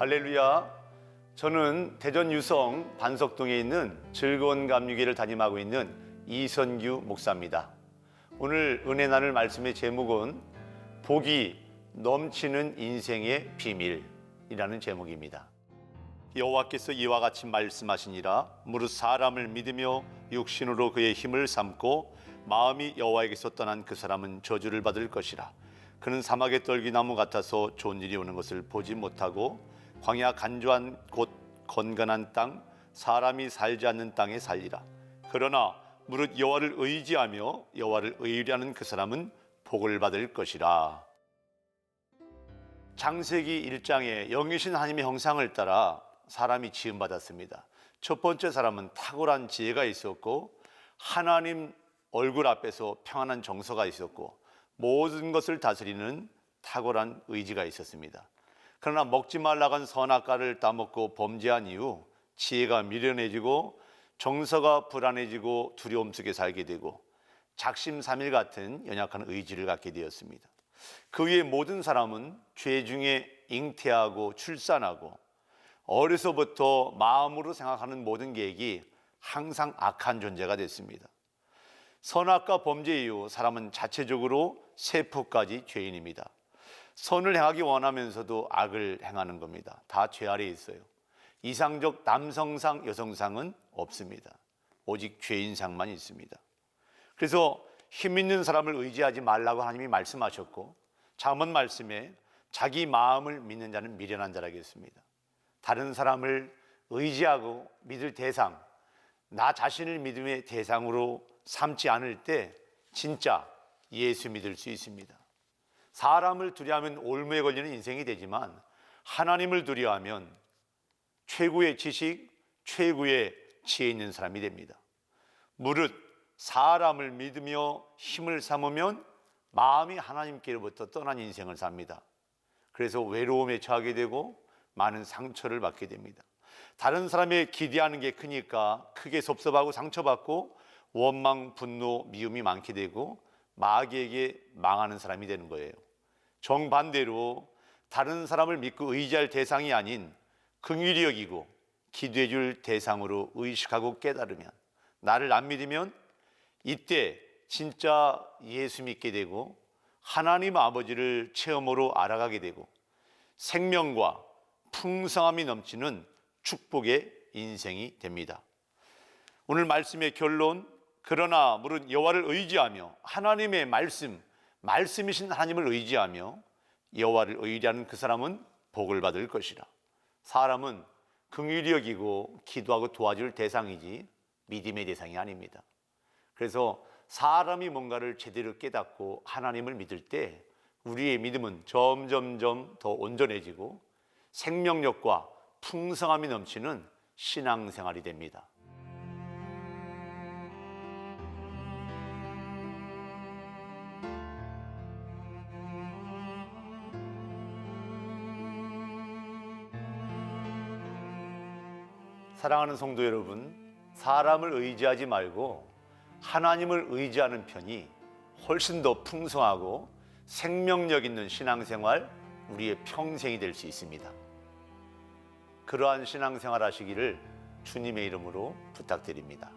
할렐루야. 저는 대전 유성 반석동에 있는 즐거운 감리교회를 담임하고 있는 이선규 목사입니다. 오늘 은혜 나눌 말씀의 제목은 복이 넘치는 인생의 비밀이라는 제목입니다. 여호와께서 이와 같이 말씀하시니라 무릇 사람을 믿으며 육신으로 그의 힘을 삼고 마음이 여호와에게서 떠난 그 사람은 저주를 받을 것이라 그는 사막의 떨기나무 같아서 좋은 일이 오는 것을 보지 못하고 광야 간조한 곳 건건한 땅 사람이 살지 않는 땅에 살리라 그러나 무릇 여호와를 의지하며 여호와를 의뢰하는 그 사람은 복을 받을 것이라 장세기 1장에 영이신 하나님의 형상을 따라 사람이 지음 받았습니다. 첫 번째 사람은 탁월한 지혜가 있었고 하나님 얼굴 앞에서 평안한 정서가 있었고 모든 것을 다스리는 탁월한 의지가 있었습니다. 그러나 먹지 말라고 한 선악과를 따먹고 범죄한 이후 지혜가 미련해지고 정서가 불안해지고 두려움 속에 살게 되고 작심삼일 같은 연약한 의지를 갖게 되었습니다. 그 위에 모든 사람은 죄 중에 잉태하고 출산하고 어려서부터 마음으로 생각하는 모든 계획이 항상 악한 존재가 됐습니다. 선악과 범죄 이후 사람은 자체적으로 세포까지 죄인입니다. 선을 행하기 원하면서도 악을 행하는 겁니다. 다 죄 아래에 있어요. 이상적 남성상, 여성상은 없습니다. 오직 죄인상만 있습니다. 그래서 힘 있는 사람을 의지하지 말라고 하나님이 말씀하셨고 잠언 말씀에 자기 마음을 믿는 자는 미련한 자라겠습니다. 다른 사람을 의지하고 믿을 대상, 나 자신을 믿음의 대상으로 삼지 않을 때 진짜 예수 믿을 수 있습니다. 사람을 두려하면 올무에 걸리는 인생이 되지만 하나님을 두려하면 최고의 지식, 최고의 지혜 있는 사람이 됩니다. 무릇 사람을 믿으며 힘을 삼으면 마음이 하나님께로부터 떠난 인생을 삽니다. 그래서 외로움에 처하게 되고 많은 상처를 받게 됩니다. 다른 사람의 기대하는 게 크니까 크게 섭섭하고 상처받고 원망, 분노, 미움이 많게 되고 마귀에게 망하는 사람이 되는 거예요. 정반대로 다른 사람을 믿고 의지할 대상이 아닌 긍휼히 여기고 기도해 줄 대상으로 의식하고 깨달으면 나를 안 믿으면 이때 진짜 예수 믿게 되고 하나님 아버지를 체험으로 알아가게 되고 생명과 풍성함이 넘치는 축복의 인생이 됩니다. 오늘 말씀의 결론 그러나 무릇 여호와를 의지하며 하나님의 말씀 말씀이신 하나님을 의지하며 여호와를 의지하는 그 사람은 복을 받을 것이라. 사람은 긍휼히 여기고 기도하고 도와줄 대상이지 믿음의 대상이 아닙니다. 그래서 사람이 뭔가를 제대로 깨닫고 하나님을 믿을 때 우리의 믿음은 점점점 더 온전해지고 생명력과 풍성함이 넘치는 신앙생활이 됩니다. 사랑하는 성도 여러분, 사람을 의지하지 말고 하나님을 의지하는 편이 훨씬 더 풍성하고 생명력 있는 신앙생활, 우리의 평생이 될 수 있습니다. 그러한 신앙생활 하시기를 주님의 이름으로 부탁드립니다.